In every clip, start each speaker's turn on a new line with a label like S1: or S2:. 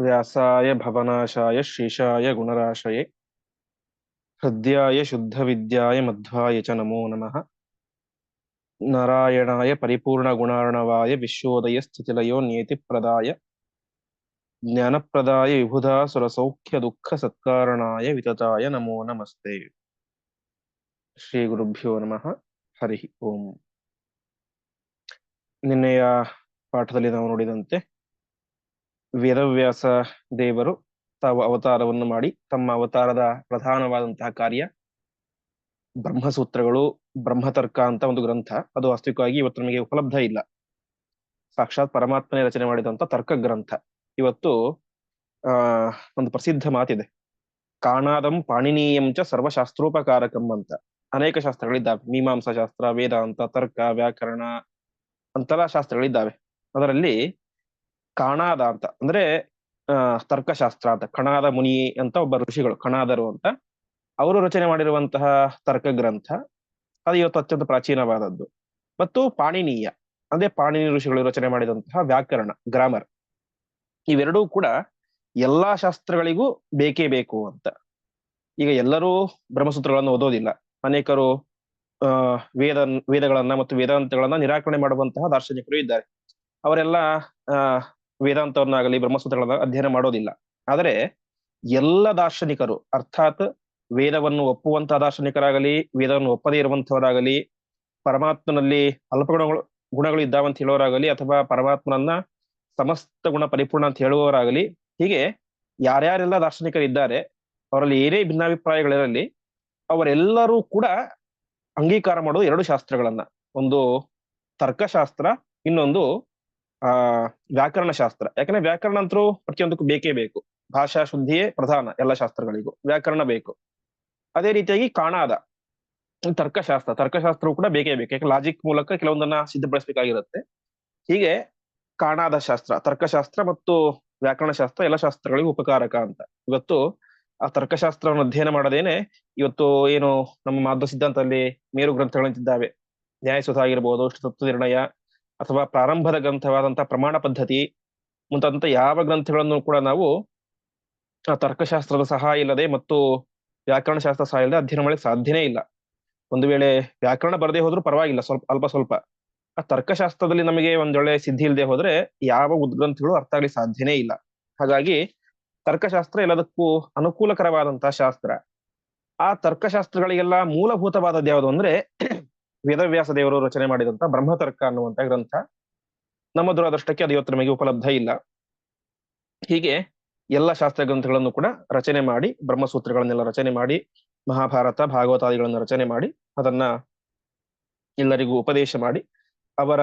S1: व्यासाय भवनाशाय श्रीशाय गुणराशये हृद्याय शुद्धविद्याय मध्वाय च नमो नमः नारायणाय परिपूर्णगुणार्णवाय विश्वोदयस्थितिलयो नियतिप्रदाय ज्ञानप्रदाय विबुधासुरसौख्यदुःखसत्कारणाय वितताय नमो नमस्ते ಶ್ರೀಗುರುಭ್ಯೋ ನಮಃ ಹರಿ ಓಂ ನಿನ್ನೆಯ ಪಾಠದಲ್ಲಿ ನಾವು ನೋಡಿದಂತೆ ವೇದವ್ಯಾಸ ದೇವರು ತಾವು ಅವತಾರವನ್ನು ಮಾಡಿ ತಮ್ಮ ಅವತಾರದ ಪ್ರಧಾನವಾದಂತಹ ಕಾರ್ಯ ಬ್ರಹ್ಮಸೂತ್ರಗಳು, ಬ್ರಹ್ಮತರ್ಕ ಅಂತ ಒಂದು ಗ್ರಂಥ. ಅದು ವಾಸ್ತವಿಕವಾಗಿ ಇವತ್ತು ನಮಗೆ ಉಪಲಬ್ಧ ಇಲ್ಲ. ಸಾಕ್ಷಾತ್ ಪರಮಾತ್ಮನೇ ರಚನೆ ಮಾಡಿದಂತ ತರ್ಕ ಗ್ರಂಥ. ಇವತ್ತು, ಆ, ಒಂದು ಪ್ರಸಿದ್ಧ ಮಾತಿದೆ. ಕಾಣಾದಂ ಪಾಣಿನೀಯಂ ಚ ಸರ್ವಶಾಸ್ತ್ರೋಪಕಾರಕಂ ಅಂತ. ಅನೇಕ ಶಾಸ್ತ್ರಗಳಿದ್ದಾವೆ. ಮೀಮಾಂಸಾ ಶಾಸ್ತ್ರ, ವೇದಾಂತ, ತರ್ಕ, ವ್ಯಾಕರಣ ಅಂತರ ಶಾಸ್ತ್ರಗಳಿದ್ದಾವೆ. ಅದರಲ್ಲಿ ಕಾಣಾದ ಅಂತ. ಅಂದ್ರೆ ತರ್ಕಶಾಸ್ತ್ರ ಅಂತ, ಕಣಾದ ಮುನಿ ಅಂತ ಒಬ್ಬ ಋಷಿಗಳು, ಕಣಾದರು ಅಂತ. ಅವರು ರಚನೆ ಮಾಡಿರುವಂತಹ ತರ್ಕ ಗ್ರಂಥ ಅದು ಇವತ್ತು ಅತ್ಯಂತ ಪ್ರಾಚೀನವಾದದ್ದು. ಮತ್ತು ಪಾಣಿನೀಯ, ಅಂದ್ರೆ ಪಾಣಿನಿ ಋಷಿಗಳು ರಚನೆ ಮಾಡಿದಂತಹ ವ್ಯಾಕರಣ, ಗ್ರಾಮರ್. ಇವೆರಡೂ ಕೂಡ ಎಲ್ಲಾ ಶಾಸ್ತ್ರಗಳಿಗೂ ಬೇಕೇ ಬೇಕು ಅಂತ. ಈಗ ಎಲ್ಲರೂ ಬ್ರಹ್ಮಸೂತ್ರಗಳನ್ನು ಓದೋದಿಲ್ಲ. ಅನೇಕರು ವೇದ, ವೇದಗಳನ್ನ ಮತ್ತು ವೇದಾಂತಗಳನ್ನ ನಿರಾಕರಣೆ ಮಾಡುವಂತಹ ದಾರ್ಶನಿಕರು ಇದ್ದಾರೆ. ಅವರೆಲ್ಲ ವೇದಾಂತವನ್ನಾಗಲಿ ಬ್ರಹ್ಮಸೂತ್ರಗಳನ್ನ ಅಧ್ಯಯನ ಮಾಡೋದಿಲ್ಲ. ಆದರೆ ಎಲ್ಲ ದಾರ್ಶನಿಕರು, ಅರ್ಥಾತ್ ವೇದವನ್ನು ಒಪ್ಪುವಂತಹ ದಾರ್ಶನಿಕರಾಗಲಿ, ವೇದವನ್ನು ಒಪ್ಪದೇ ಇರುವಂತಹವರಾಗಲಿ ಪರಮಾತ್ಮನಲ್ಲಿ ಅಲ್ಪಗುಣಗಳು, ಗುಣಗಳು ಇದ್ದಾವಂತ ಹೇಳೋರಾಗಲಿ, ಅಥವಾ ಪರಮಾತ್ಮನನ್ನ ಸಮಸ್ತ ಗುಣ ಪರಿಪೂರ್ಣ ಅಂತ ಹೇಳುವವರಾಗಲಿ, ಹೀಗೆ ಯಾರ್ಯಾರೆಲ್ಲ ದಾರ್ಶನಿಕರಿದ್ದಾರೆ, ಅವರಲ್ಲಿ ಏನೇ ಭಿನ್ನಾಭಿಪ್ರಾಯಗಳಿರಲಿ, ಅವರೆಲ್ಲರೂ ಕೂಡ ಅಂಗೀಕಾರ ಮಾಡೋದು ಎರಡು ಶಾಸ್ತ್ರಗಳನ್ನ. ಒಂದು ತರ್ಕಶಾಸ್ತ್ರ, ಇನ್ನೊಂದು ಆ, ವ್ಯಾಕರಣ ಶಾಸ್ತ್ರ. ಯಾಕಂದ್ರೆ ವ್ಯಾಕರಣ ಅಂತರೂ ಪ್ರತಿಯೊಂದಕ್ಕೂ ಬೇಕೇ ಬೇಕು. ಭಾಷಾ ಶುದ್ಧಿಯೇ ಪ್ರಧಾನ ಎಲ್ಲ ಶಾಸ್ತ್ರಗಳಿಗೂ. ವ್ಯಾಕರಣ ಬೇಕು. ಅದೇ ರೀತಿಯಾಗಿ ಕಾಣಾದ ತರ್ಕಶಾಸ್ತ್ರ. ತರ್ಕಶಾಸ್ತ್ರವು ಕೂಡ ಬೇಕೇ ಬೇಕು. ಯಾಕೆ ಲಾಜಿಕ್ ಮೂಲಕ ಕೆಲವೊಂದನ್ನ ಸಿದ್ಧಪಡಿಸಬೇಕಾಗಿರುತ್ತೆ. ಹೀಗೆ ಕಾಣಾದ ಶಾಸ್ತ್ರ, ತರ್ಕಶಾಸ್ತ್ರ ಮತ್ತು ವ್ಯಾಕರಣ ಶಾಸ್ತ್ರ ಎಲ್ಲ ಶಾಸ್ತ್ರಗಳಿಗೂ ಉಪಕಾರಕ ಅಂತ. ಇವತ್ತು ಆ ತರ್ಕಶಾಸ್ತ್ರವನ್ನು ಅಧ್ಯಯನ ಮಾಡದೇನೆ ಇವತ್ತು ಏನು ನಮ್ಮ ಮಾಧ್ವ ಸಿದ್ಧಾಂತದಲ್ಲಿ ಮೇರು ಗ್ರಂಥಗಳಂತಿದ್ದಾವೆ ನ್ಯಾಯಸುತ ಆಗಿರ್ಬೋದು ತತ್ವ ನಿರ್ಣಯ ಅಥವಾ ಪ್ರಾರಂಭದ ಗ್ರಂಥವಾದಂತಹ ಪ್ರಮಾಣ ಪದ್ಧತಿ ಮುಂತಾದಂತ ಯಾವ ಗ್ರಂಥಗಳನ್ನು ಕೂಡ ನಾವು ತರ್ಕಶಾಸ್ತ್ರದ ಸಹಾಯ ಇಲ್ಲದೆ ಮತ್ತು ವ್ಯಾಕರಣ ಶಾಸ್ತ್ರ ಸಹಾಯ ಇಲ್ಲದೆ ಅಧ್ಯಯನ ಮಾಡಲಿಕ್ಕೆ ಸಾಧ್ಯನೇ ಇಲ್ಲ. ಒಂದು ವೇಳೆ ವ್ಯಾಕರಣ ಬರದೇ ಹೋದ್ರೂ ಪರವಾಗಿಲ್ಲ, ಸ್ವಲ್ಪ, ಅಲ್ಪ ಸ್ವಲ್ಪ. ಆ ತರ್ಕಶಾಸ್ತ್ರದಲ್ಲಿ ನಮಗೆ ಒಂದೊಳ್ಳೆ ಸಿದ್ಧಿ ಇಲ್ಲದೆ ಹೋದ್ರೆ ಯಾವ ಉದ್ಗ್ರಂಥಗಳು ಅರ್ಥ ಆಗಲಿ ಸಾಧ್ಯನೇ ಇಲ್ಲ. ಹಾಗಾಗಿ ತರ್ಕಶಾಸ್ತ್ರ ಎಲ್ಲದಕ್ಕೂ ಅನುಕೂಲಕರವಾದಂತಹ ಶಾಸ್ತ್ರ. ಆ ತರ್ಕಶಾಸ್ತ್ರಗಳಿಗೆಲ್ಲ ಮೂಲಭೂತವಾದದ್ದು ಯಾವುದು ಅಂದ್ರೆ ವೇದವ್ಯಾಸ ದೇವರು ರಚನೆ ಮಾಡಿದಂತ ಬ್ರಹ್ಮತರ್ಕ ಅನ್ನುವಂತ ಗ್ರಂಥ. ನಮ್ಮ ದುರಾದೃಷ್ಟಕ್ಕೆ ಅದು ಇವತ್ತು ನಮಗೆ ಉಪಲಬ್ಧ ಇಲ್ಲ. ಹೀಗೆ ಎಲ್ಲ ಶಾಸ್ತ್ರ ಗ್ರಂಥಗಳನ್ನು ಕೂಡ ರಚನೆ ಮಾಡಿ, ಬ್ರಹ್ಮಸೂತ್ರಗಳನ್ನೆಲ್ಲ ರಚನೆ ಮಾಡಿ, ಮಹಾಭಾರತ, ಭಾಗವತಾದಿಗಳನ್ನು ರಚನೆ ಮಾಡಿ, ಅದನ್ನ ಎಲ್ಲರಿಗೂ ಉಪದೇಶ ಮಾಡಿ, ಅವರ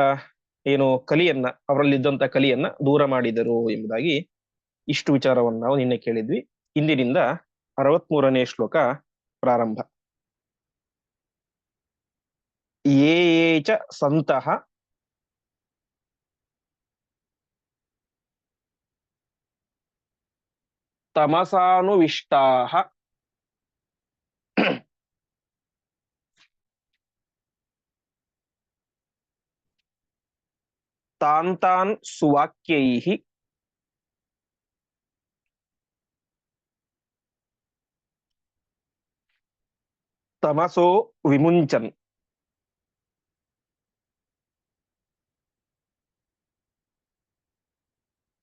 S1: ಏನು ಕಲಿಯನ್ನ, ಅವರಲ್ಲಿದ್ದಂತ ಕಲಿಯನ್ನ ದೂರ ಮಾಡಿದರು ಎಂಬುದಾಗಿ ಇಷ್ಟು ವಿಚಾರವನ್ನು ನಾವು ನಿನ್ನೆ ಕೇಳಿದ್ವಿ. ಇಂದಿನಿಂದ ಅರವತ್ಮೂರನೇ ಶ್ಲೋಕ ಪ್ರಾರಂಭ. ಯೇ ಯೇ ಚ ಸಂತಹ ತಮಸಾನುವಿಷ್ಟಾಹ ತಾಂತಾನ್ ಸುವಾಕ್ಯೈಃ ತಮಸೋ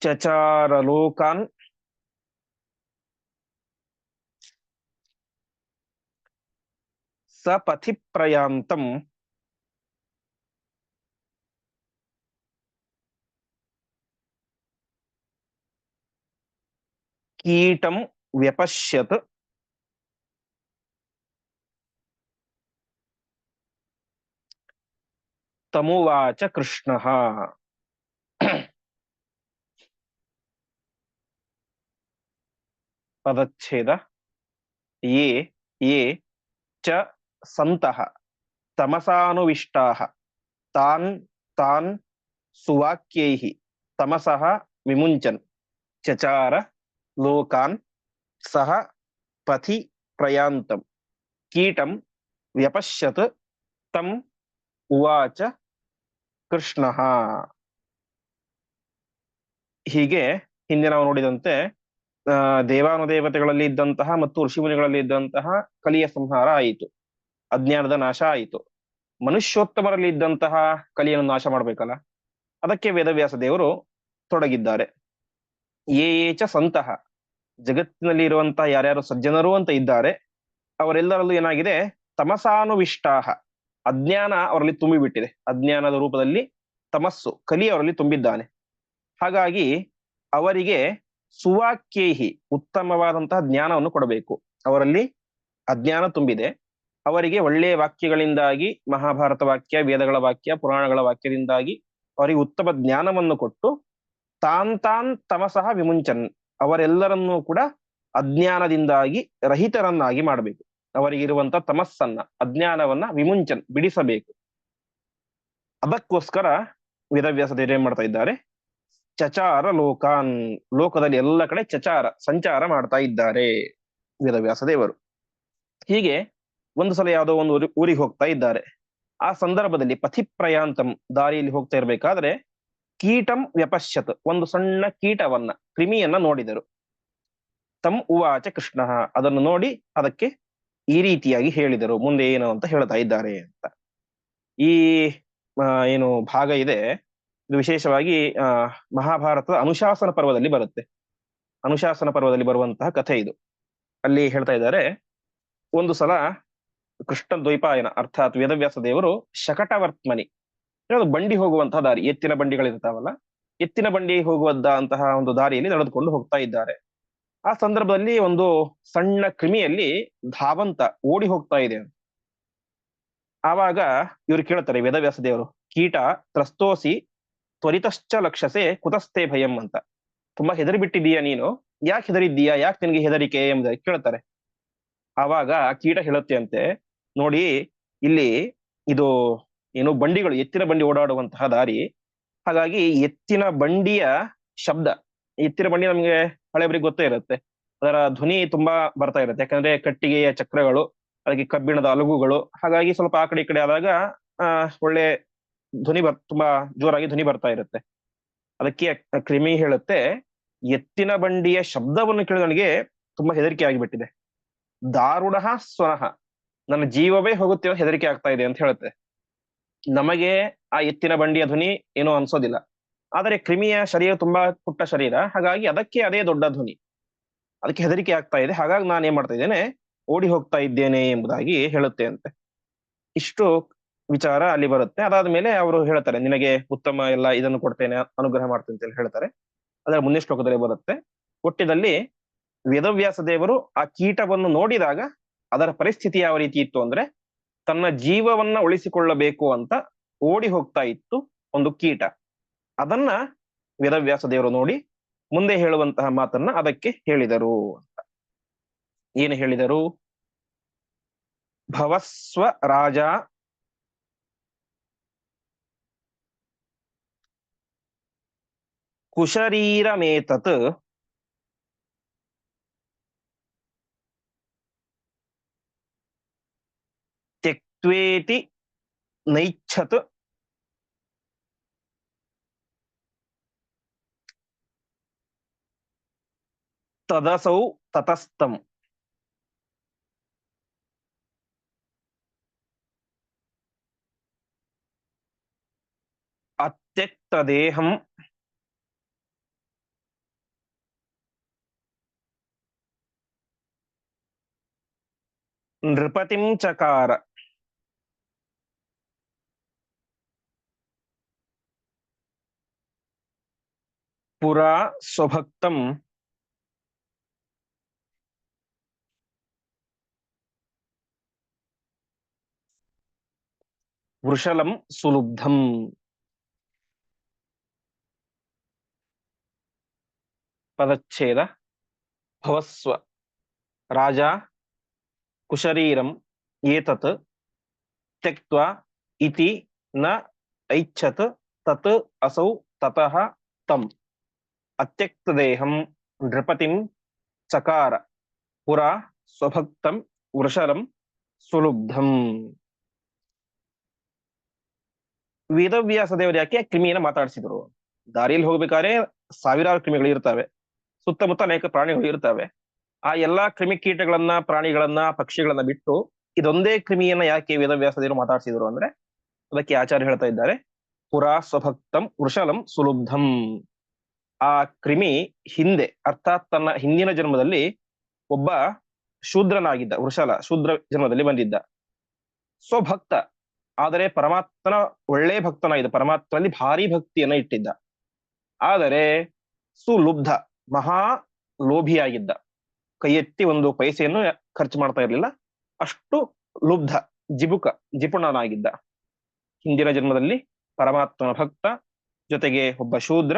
S1: ವಿಮುಂಚನ್ ಚಚಾರಲೋಕಾನ್ ಸಪಥಿ ಪ್ರಯಾಂತಂ ಕೀಟಂ ವ್ಯಪಶ್ಯತ್ ತಮುವಾಚ ಕೃಷ್ಣ ಪದಚ್ಛೇದ ಯೇ ಯೇ ಚ ಸಂತಃ ತಮಸಾನುವಿಷ್ಟಾಃ. ತಾನ್ ತಾನ್ ಸುವಾಕ್ಯೈಃ ತಮಸಃ ವಿಮುಂಚನ್ ಚಚಾರ ಲೋಕಾನ್ ಸಹ ಪಥಿ ಪ್ರಯಾಂತಂ ಕೀಟಂ ವ್ಯಪಶ್ಯತ್ ತಂ ಉವಾಚ ಕೃಷ್ಣ. ಹೀಗೆ ಹಿಂದೆ ನಾವು ನೋಡಿದಂತೆ ದೇವಾನುದೇವತೆಗಳಲ್ಲಿ ಇದ್ದಂತಹ ಮತ್ತು ಋಷಿಮುನಿಗಳಲ್ಲಿ ಇದ್ದಂತಹ ಕಲಿಯ ಸಂಹಾರ ಆಯಿತು. ಅಜ್ಞಾನದ ನಾಶ ಆಯಿತು. ಮನುಷ್ಯೋತ್ತಮರಲ್ಲಿ ಇದ್ದಂತಹ ಕಲಿಯನ್ನು ನಾಶ ಮಾಡಬೇಕಲ್ಲ? ಅದಕ್ಕೆ ವೇದವ್ಯಾಸ ದೇವರು ತೊಡಗಿದ್ದಾರೆ. ಏ ಏಚ ಸಂತಹ ಜಗತ್ತಿನಲ್ಲಿ ಇರುವಂತಹ ಯಾರ್ಯಾರು ಸಜ್ಜನರು ಅಂತ ಇದ್ದಾರೆ, ಅವರೆಲ್ಲರಲ್ಲೂ ಏನಾಗಿದೆ? ತಮಸಾನುವಿಷ್ಟಾಹ. ಅಜ್ಞಾನ ಅವರಲ್ಲಿ ತುಂಬಿಬಿಟ್ಟಿದೆ. ಅಜ್ಞಾನದ ರೂಪದಲ್ಲಿ ತಮಸ್ಸು, ಕಲಿ ಅವರಲ್ಲಿ ತುಂಬಿದ್ದಾನೆ. ಹಾಗಾಗಿ ಅವರಿಗೆ ಸುವಾಕ್ಯೇಹಿ ಉತ್ತಮವಾದಂತಹ ಜ್ಞಾನವನ್ನು ಕೊಡಬೇಕು. ಅವರಲ್ಲಿ ಅಜ್ಞಾನ ತುಂಬಿದೆ. ಅವರಿಗೆ ಒಳ್ಳೆಯ ವಾಕ್ಯಗಳಿಂದಾಗಿ, ಮಹಾಭಾರತ ವಾಕ್ಯ, ವೇದಗಳ ವಾಕ್ಯ, ಪುರಾಣಗಳ ವಾಕ್ಯದಿಂದಾಗಿ ಅವರಿಗೆ ಉತ್ತಮ ಜ್ಞಾನವನ್ನು ಕೊಟ್ಟು ತಾನ್ ತಾನ್ ತಮಸಃ ವಿಮುಂಚನ್ ಅವರೆಲ್ಲರನ್ನೂ ಕೂಡ ಅಜ್ಞಾನದಿಂದಾಗಿ ರಹಿತರನ್ನಾಗಿ ಮಾಡಬೇಕು. ಅವರಿಗಿರುವಂತ ತಮಸ್ಸನ್ನ, ಅಜ್ಞಾನವನ್ನ ವಿಮುಂಚನ್, ಬಿಡಿಸಬೇಕು. ಅದಕ್ಕೋಸ್ಕರ ವೇದವ್ಯಾಸ ಏನ್ ಮಾಡ್ತಾ ಇದ್ದಾರೆ? ಚಚಾರ ಲೋಕಾನ್, ಲೋಕದಲ್ಲಿ ಎಲ್ಲ ಕಡೆ ಚಚಾರ, ಸಂಚಾರ ಮಾಡ್ತಾ ಇದ್ದಾರೆ ವೇದವ್ಯಾಸ ದೇವರು. ಹೀಗೆ ಒಂದು ಸಲ ಯಾವುದೋ ಒಂದು ಊರಿ, ಊರಿಗೆ ಹೋಗ್ತಾ ಇದ್ದಾರೆ. ಆ ಸಂದರ್ಭದಲ್ಲಿ ಪಥಿಪ್ರಯಾಂತಂ ದಾರಿಯಲ್ಲಿ ಹೋಗ್ತಾ ಇರ್ಬೇಕಾದ್ರೆ ಕೀಟಂ ವ್ಯಪಶ್ಯತ್, ಒಂದು ಸಣ್ಣ ಕೀಟವನ್ನ, ಕ್ರಿಮಿಯನ್ನ ನೋಡಿದರು. ತಮ್ ಉವಾಚ ಕೃಷ್ಣ, ಅದನ್ನು ನೋಡಿ ಅದಕ್ಕೆ ಈ ರೀತಿಯಾಗಿ ಹೇಳಿದರು. ಮುಂದೆ ಏನು ಅಂತ ಹೇಳ್ತಾ ಇದ್ದಾರೆ ಅಂತ. ಈ ಏನು ಭಾಗ ಇದೆ. ಇದು ವಿಶೇಷವಾಗಿ ಮಹಾಭಾರತದ ಅನುಶಾಸನ ಪರ್ವದಲ್ಲಿ ಬರುತ್ತೆ. ಅನುಶಾಸನ ಪರ್ವದಲ್ಲಿ ಬರುವಂತಹ ಕಥೆ ಇದು. ಅಲ್ಲಿ ಹೇಳ್ತಾ ಇದ್ದಾರೆ, ಒಂದು ಸಲ ಕೃಷ್ಣ ದ್ವೈಪಾಯನ ಅರ್ಥಾತ್ ವೇದವ್ಯಾಸ ದೇವರು ಶಕಟವರ್ತ್ಮನಿ ಅದು ಬಂಡಿ ಹೋಗುವಂತಹ ದಾರಿ, ಎತ್ತಿನ ಬಂಡಿಗಳಿರ್ತಾವಲ್ಲ, ಎತ್ತಿನ ಬಂಡಿ ಹೋಗುವಂತ ಅಂತಹ ಒಂದು ದಾರಿಯಲ್ಲಿ ನಡೆದುಕೊಂಡು ಹೋಗ್ತಾ ಇದ್ದಾರೆ. ಆ ಸಂದರ್ಭದಲ್ಲಿ ಒಂದು ಸಣ್ಣ ಕ್ರಿಮಿಯಲ್ಲಿ ಧಾವಂತ ಓಡಿ ಹೋಗ್ತಾ ಇದೆ. ಆವಾಗ ಇವ್ರು ಕೇಳ್ತಾರೆ ವೇದವ್ಯಾಸ ದೇವರು, ಕೀಟ ತ್ರಸ್ತೋಸಿ ತ್ವರಿತಶ್ಚ ಲಕ್ಷಸೆ ಕುತಸ್ಥೆ ಭಯಂ ಅಂತ. ತುಂಬಾ ಹೆದರಿ ಬಿಟ್ಟಿದೀಯ ನೀನು? ಯಾಕೆ ಹೆದರಿದ್ದೀಯಾ? ಯಾಕೆ ನಿನಗೆ ಹೆದರಿಕೆ ಎಂಬ ಕೇಳ್ತಾರೆ. ಆವಾಗ ಕೀಟ ಹೇಳುತ್ತೆ ಅಂತೆ ನೋಡಿ, ಇಲ್ಲಿ ಇದು ಏನು ಬಂಡಿಗಳು, ಎತ್ತಿನ ಬಂಡಿ ಓಡಾಡುವಂತಹ ದಾರಿ. ಹಾಗಾಗಿ ಎತ್ತಿನ ಬಂಡಿಯ ಶಬ್ದ, ಎತ್ತಿನ ಬಂಡಿ ನಮ್ಗೆ ಹಳೆಬರಿಗೆ ಗೊತ್ತೇ ಇರುತ್ತೆ. ಅದರ ಧ್ವನಿ ತುಂಬಾ ಬರ್ತಾ ಇರುತ್ತೆ. ಯಾಕಂದ್ರೆ ಕಟ್ಟಿಗೆಯ ಚಕ್ರಗಳು, ಅದಕ್ಕೆ ಕಬ್ಬಿಣದ ಅಲಗುಗಳು. ಹಾಗಾಗಿ ಸ್ವಲ್ಪ ಆ ಕಡೆ ಈ ಕಡೆ ಆದಾಗ ಒಳ್ಳೆ ಧ್ವನಿ ಬರ್, ತುಂಬಾ ಜೋರಾಗಿ ಧ್ವನಿ ಬರ್ತಾ ಇರುತ್ತೆ. ಅದಕ್ಕೆ ಕ್ರಿಮಿ ಹೇಳುತ್ತೆ, ಎತ್ತಿನ ಬಂಡಿಯ ಶಬ್ದವನ್ನು ಕೇಳಿ ನನಗೆ ತುಂಬಾ ಹೆದರಿಕೆ ಆಗಿಬಿಟ್ಟಿದೆ. ದಾರುಣ ಸ್ವನಃ ನನ್ನ ಜೀವವೇ ಹೋಗುತ್ತಿರೋ ಹೆದರಿಕೆ ಆಗ್ತಾ ಇದೆ ಅಂತ ಹೇಳುತ್ತೆ. ನಮಗೆ ಆ ಎತ್ತಿನ ಬಂಡಿಯ ಧ್ವನಿ ಏನೋ ಅನ್ಸೋದಿಲ್ಲ. ಆದರೆ ಕ್ರಿಮಿಯ ಶರೀರ ತುಂಬಾ ಪುಟ್ಟ ಶರೀರ, ಹಾಗಾಗಿ ಅದಕ್ಕೆ ಅದೇ ದೊಡ್ಡ ಧ್ವನಿ. ಅದಕ್ಕೆ ಹೆದರಿಕೆ ಆಗ್ತಾ ಇದೆ. ಹಾಗಾಗಿ ನಾನು ಏನ್ ಮಾಡ್ತಾ ಇದ್ದೇನೆ, ಓಡಿ ಹೋಗ್ತಾ ಇದ್ದೇನೆ ಎಂಬುದಾಗಿ ಹೇಳುತ್ತೆ ಅಂತೆ. ಇಷ್ಟು ವಿಚಾರ ಅಲ್ಲಿ ಬರುತ್ತೆ. ಅದಾದ್ಮೇಲೆ ಅವರು ಹೇಳ್ತಾರೆ, ನಿನಗೆ ಉತ್ತಮ ಎಲ್ಲ ಇದನ್ನು ಕೊಡ್ತೇನೆ, ಅನುಗ್ರಹ ಮಾಡ್ತೇನೆ ಅಂತ ಹೇಳಿ ಹೇಳ್ತಾರೆ. ಅದರ ಮುಂದಿನ ಶ್ಲೋಕದಲ್ಲಿ ಬರುತ್ತೆ. ಒಟ್ಟಿನಲ್ಲಿ ವೇದವ್ಯಾಸ ದೇವರು ಆ ಕೀಟವನ್ನು ನೋಡಿದಾಗ ಅದರ ಪರಿಸ್ಥಿತಿ ಯಾವ ರೀತಿ ಇತ್ತು ಅಂದ್ರೆ ತನ್ನ ಜೀವವನ್ನ ಉಳಿಸಿಕೊಳ್ಳಬೇಕು ಅಂತ ಓಡಿ ಹೋಗ್ತಾ ಇತ್ತು ಒಂದು ಕೀಟ. ಅದನ್ನ ವೇದವ್ಯಾಸ ದೇವರು ನೋಡಿ ಮುಂದೆ ಹೇಳುವಂತಹ ಮಾತನ್ನ ಅದಕ್ಕೆ ಹೇಳಿದರು ಅಂತ. ಏನು ಹೇಳಿದರು? ಭವಸ್ವ ರಾಜ ಕುಶರೀರಮೇತತ್ ತ್ಯಕ್ವೇತಿ ನೈಚ್ಛತ್ ತದಸೌ ತತಸ್ತಂ ಅತ್ಯಕ್ತದೇಹಂ ನೃಪತಿಂ ಚಕಾರ ಪುರಾ ಸ್ವಭಕ್ತಂ ವೃಷಲಂ ಸುಲುಬ್ಧಂ ಪದಚ್ಛೇದ ಭವಸ್ವ ರಾಜ ಕುಶರೀರಂ ಏತತ್ ತ್ಯಕ್ತ್ವಾ ಇತಿ ನ ಐಚ್ಛತ್ ತತ್ ಅಸೌ ತತಃ ತಂ ಅತ್ಯಕ್ತದೇಹಂ ನೃಪತಿಂ ಚಕಾರ ಪುರಾ ಸ್ವಭಕ್ತಂ ವೃಷರಂ ಸುಲುಬ್ಧಂ ವೇದವ್ಯಾಸ ದೇವರು ಯಾಕೆ ಕ್ರಿಮಿಯನ್ನ ಮಾತಾಡಿಸಿದ್ರು। ದಾರಿಯಲ್ಲಿ ಹೋಗ್ಬೇಕಾದ್ರೆ ಸಾವಿರಾರು ಕ್ರಿಮಿಗಳು ಇರ್ತವೆ। ಸುತ್ತಮುತ್ತ ಅನೇಕ ಪ್ರಾಣಿಗಳು ಇರ್ತವೆ। ಆ ಎಲ್ಲಾ ಕ್ರಿಮಿಕೀಟಗಳನ್ನ ಪ್ರಾಣಿಗಳನ್ನ, ಪಕ್ಷಿಗಳನ್ನ ಬಿಟ್ಟು ಇದೊಂದೇ ಕ್ರಿಮಿಯನ್ನ ಯಾಕೆ ವೇದವ್ಯಾಸದೇನು ಮಾತಾಡ್ಸಿದ್ರು ಅಂದ್ರೆ ಅದಕ್ಕೆ ಆಚಾರ್ಯ ಹೇಳ್ತಾ ಇದ್ದಾರೆ, ಪುರಾ ಸ್ವಭಕ್ತಂ ವೃಷಲಂ ಸುಲುಬ್ಧಂ. ಆ ಕ್ರಿಮಿ ಹಿಂದೆ, ಅರ್ಥಾತ್ ತನ್ನ ಹಿಂದಿನ ಜನ್ಮದಲ್ಲಿ ಒಬ್ಬ ಶೂದ್ರನಾಗಿದ್ದ, ವೃಷಲ ಶೂದ್ರ ಜನ್ಮದಲ್ಲಿ ಬಂದಿದ್ದ. ಸ್ವಭಕ್ತ, ಆದರೆ ಪರಮಾತ್ಮನ ಒಳ್ಳೆ ಭಕ್ತನಾಗಿದ್ದ, ಪರಮಾತ್ಮನಲ್ಲಿ ಭಾರಿ ಭಕ್ತಿಯನ್ನ ಇಟ್ಟಿದ್ದ. ಆದರೆ ಸುಲುಬ್ಧ, ಮಹಾ ಲೋಭಿಯಾಗಿದ್ದ. ಕೈ ಎತ್ತಿ ಒಂದು ಪೈಸೆಯನ್ನು ಖರ್ಚು ಮಾಡ್ತಾ ಇರಲಿಲ್ಲ. ಅಷ್ಟು ಲುಬ್ಧ, ಜಿಬುಕ, ಜಿಪುಣನಾಗಿದ್ದ. ಹಿಂದಿನ ಜನ್ಮದಲ್ಲಿ ಪರಮಾತ್ಮನ ಭಕ್ತ, ಜೊತೆಗೆ ಒಬ್ಬ ಶೂದ್ರ,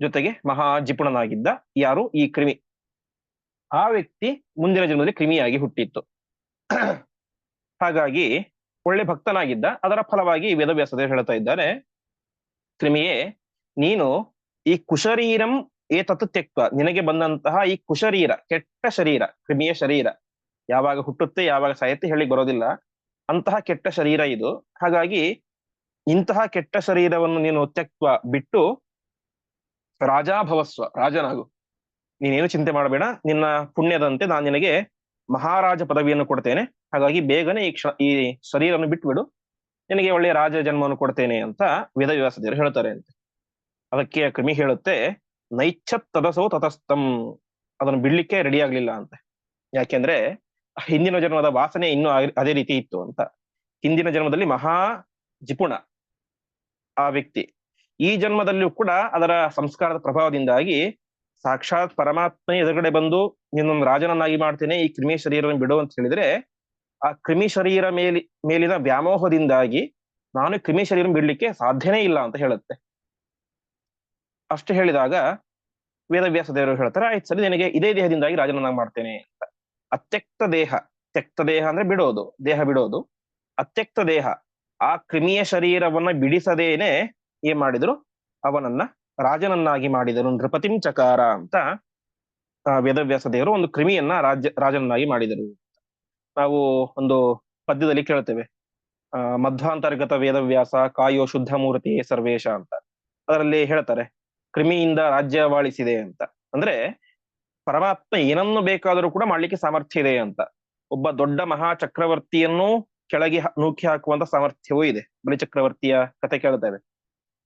S1: ಜೊತೆಗೆ ಮಹಾ ಜಿಪುಣನಾಗಿದ್ದ. ಯಾರು? ಈ ಕ್ರಿಮಿ. ಆ ವ್ಯಕ್ತಿ ಮುಂದಿನ ಜನ್ಮದಲ್ಲಿ ಕ್ರಿಮಿಯಾಗಿ ಹುಟ್ಟಿತ್ತು. ಹಾಗಾಗಿ ಒಳ್ಳೆ ಭಕ್ತನಾಗಿದ್ದ. ಅದರ ಫಲವಾಗಿ ವೇದವ್ಯಾಸದೇವರು ಹೇಳ್ತಾ ಇದ್ದಾರೆ ಕ್ರಿಮಿಯೇ, ನೀನು ಈ ಕುಶರೀರಂ ಏತತ್ ತೆಕ್ವ. ನಿನಗೆ ಬಂದಂತಹ ಈ ಕುಶರೀರ, ಕೆಟ್ಟ ಶರೀರ, ಕ್ರಿಮಿಯ ಶರೀರ, ಯಾವಾಗ ಹುಟ್ಟುತ್ತೆ, ಯಾವಾಗ ಸಾಯತ್ತೆ ಹೇಳಿ ಬರೋದಿಲ್ಲ. ಅಂತಹ ಕೆಟ್ಟ ಶರೀರ ಇದು. ಹಾಗಾಗಿ ಇಂತಹ ಕೆಟ್ಟ ಶರೀರವನ್ನು ನೀನು ತ್ಯಕ್ವ ಬಿಟ್ಟು ರಾಜಾಭವಸ್ವ ರಾಜನಾಗು. ನೀನೇನು ಚಿಂತೆ ಮಾಡಬೇಡ. ನಿನ್ನ ಪುಣ್ಯದಂತೆ ನಾನು ನಿನಗೆ ಮಹಾರಾಜ ಪದವಿಯನ್ನು ಕೊಡ್ತೇನೆ. ಹಾಗಾಗಿ ಬೇಗನೆ ಈ ಕ್ಷ ಈ ಶರೀರವನ್ನು ಬಿಟ್ಬಿಡು. ನಿನಗೆ ಒಳ್ಳೆಯ ರಾಜ ಜನ್ಮವನ್ನು ಕೊಡ್ತೇನೆ ಅಂತ ವೇದವ್ಯಾಸದೇವರು ಹೇಳ್ತಾರೆ ಅಂತ. ಅದಕ್ಕೆ ಕ್ರಿಮಿ ಹೇಳುತ್ತೆ ನೈಚ್ಛತ್ ತದಸೋ ತತಸ್ತಂ. ಅದನ್ನು ಬಿಡ್ಲಿಕ್ಕೆ ರೆಡಿ ಆಗ್ಲಿಲ್ಲ ಅಂತ. ಯಾಕೆಂದ್ರೆ ಹಿಂದಿನ ಜನ್ಮದ ವಾಸನೆ ಇನ್ನೂ ಅದೇ ರೀತಿ ಇತ್ತು ಅಂತ. ಹಿಂದಿನ ಜನ್ಮದಲ್ಲಿ ಮಹಾ ಜಿಪುಣ ಆ ವ್ಯಕ್ತಿ. ಈ ಜನ್ಮದಲ್ಲಿಯೂ ಕೂಡ ಅದರ ಸಂಸ್ಕಾರದ ಪ್ರಭಾವದಿಂದಾಗಿ ಸಾಕ್ಷಾತ್ ಪರಮಾತ್ಮ ಎದುರುಗಡೆ ಬಂದು ನಿನ್ನೊಂದು ರಾಜನನ್ನಾಗಿ ಮಾಡ್ತೇನೆ, ಈ ಕ್ರಿಮಿ ಶರೀರವನ್ನು ಬಿಡು ಅಂತ ಹೇಳಿದ್ರೆ ಆ ಕ್ರಿಮಿ ಶರೀರ ಮೇಲಿ, ಮೇಲಿನ ವ್ಯಾಮೋಹದಿಂದಾಗಿ ನಾನು ಕ್ರಿಮಿ ಶರೀರ ಬಿಡ್ಲಿಕ್ಕೆ ಸಾಧ್ಯನೇ ಇಲ್ಲ ಅಂತ ಹೇಳುತ್ತೆ. ಅಷ್ಟು ಹೇಳಿದಾಗ ವೇದವ್ಯಾಸ ದೇವರು ಹೇಳ್ತಾರೆ, ಆಯ್ತು ಸರಿ, ನಿನಗೆ ಇದೇ ದೇಹದಿಂದಾಗಿ ರಾಜನನ್ನಾಗಿ ಮಾಡ್ತೇನೆ ಅಂತ. ಅತ್ಯಕ್ತ ದೇಹ ತ್ಯಕ್ತ ದೇಹ ಅಂದ್ರೆ ಬಿಡೋದು, ದೇಹ ಬಿಡೋದು. ಅತ್ಯಕ್ತ ದೇಹ, ಆ ಕ್ರಿಮಿಯ ಶರೀರವನ್ನ ಬಿಡಿಸದೇನೆ ಏನ್ ಮಾಡಿದ್ರು? ಅವನನ್ನ ರಾಜನನ್ನಾಗಿ ಮಾಡಿದರು. ನೃಪತಿಂ ಚಕಾರ ಅಂತ ವೇದವ್ಯಾಸ ದೇವರು ಒಂದು ಕ್ರಿಮಿಯನ್ನ ರಾಜ್ಯ ರಾಜನನ್ನಾಗಿ ಮಾಡಿದರು. ನಾವು ಒಂದು ಪದ್ಯದಲ್ಲಿ ಕೇಳ್ತೇವೆ ಮಧ್ವಾಂತರ್ಗತ ವೇದವ್ಯಾಸ ಕಾಯೋ ಶುದ್ಧ ಮೂರ್ತಿ ಸರ್ವೇಶ ಅಂತ. ಅದರಲ್ಲಿ ಹೇಳ್ತಾರೆ ಕ್ರಿಮಿಯಿಂದ ರಾಜ್ಯವಾಳಿಸಿದೆ ಅಂತ. ಅಂದ್ರೆ ಪರಮಾತ್ಮ ಏನನ್ನು ಬೇಕಾದರೂ ಕೂಡ ಮಾಡ್ಲಿಕ್ಕೆ ಸಾಮರ್ಥ್ಯ ಇದೆ ಅಂತ. ಒಬ್ಬ ದೊಡ್ಡ ಮಹಾ ಚಕ್ರವರ್ತಿಯನ್ನು ಕೆಳಗೆ ನೂಕಿ ಹಾಕುವಂತ ಸಾಮರ್ಥ್ಯವೂ ಇದೆ. ಬಲಿಚಕ್ರವರ್ತಿಯ ಕತೆ ಕೇಳ್ತೇವೆ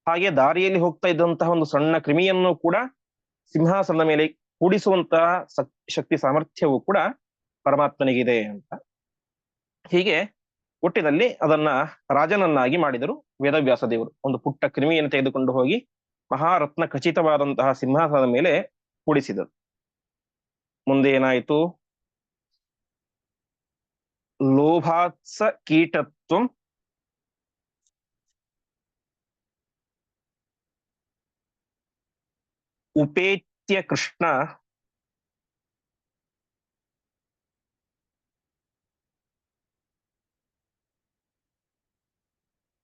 S1: ಹಾಗೆ ದಾರಿಯಲ್ಲಿ ಹೋಗ್ತಾ ಇದ್ದಂತಹ ಒಂದು ಸಣ್ಣ ಕ್ರಿಮಿಯನ್ನು ಕೂಡ ಸಿಂಹಾಸನದ ಮೇಲೆ ಕೂಡಿಸುವಂತಹ ಶಕ್ತಿ ಸಾಮರ್ಥ್ಯವೂ ಕೂಡ ಪರಮಾತ್ಮನಿಗಿದೆ ಅಂತ. ಹೀಗೆ ಒಟ್ಟಿನಲ್ಲಿ ಅದನ್ನ ರಾಜನನ್ನಾಗಿ ಮಾಡಿದರು ವೇದವ್ಯಾಸ ದೇವರು. ಒಂದು ಪುಟ್ಟ ಕ್ರಿಮಿಯನ್ನು ತೆಗೆದುಕೊಂಡು ಹೋಗಿ ಮಹಾರತ್ನ ಖಚಿತವಾದಂತಹ ಸಿಂಹಾಸನದ ಮೇಲೆ ಕೂಡಿಸಿದರು. ಮುಂದೆ ಏನಾಯಿತು? ಲೋಭಾತ್ಸ ಕೀಟತ್ವ ಉಪೇತ್ಯ ಕೃಷ್ಣ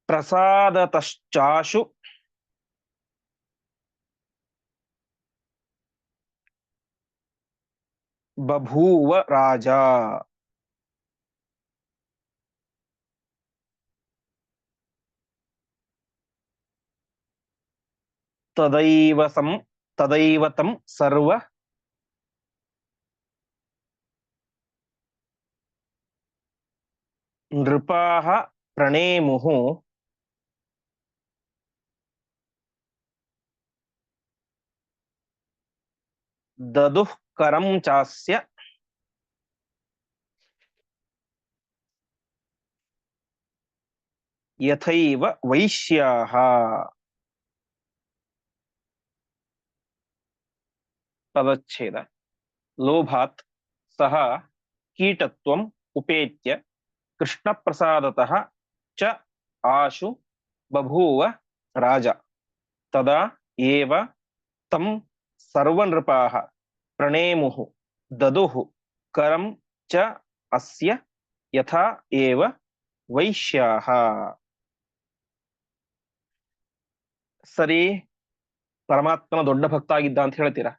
S1: ಪ್ರಸಾದತಶ್ಚಾಶು ಬಭೂವ ರಾಜ ತದೈವ ಸಂ ತದೈವ ತಂ ಸರ್ವ ನೃಪಾಹ ಪ್ರಣೇಮುಹು ದದುಃ ಕರಂ ಚಾಸ್ಯ ಯಥೈವ ವೈಶ್ಯಾಹ ಪದಚ್ಛೇದ ಲೋಭಾತ್ ಸಹ ಕೀಟತ್ವಂ ಉಪೇತ್ಯ ಕೃಷ್ಣ ಪ್ರಸಾದತಃ ಚ ಆಶು ಬಭೂವ ರಾಜ ತದಾ ಏವ ತಂ ಸರ್ವನೃಪಾಃ ದದುಹು ದದುಃ ಕರಂ ಚ ಅಸ್ಯ ಯಥಾ ಏವ ವೈಶ್ಯಾಹ ಸರಿ ಪರಮಾತ್ಮನ ದೊಡ್ಡ ಭಕ್ತ ಆಗಿದ್ದ ಅಂತ ಹೇಳ್ತೀರಾ?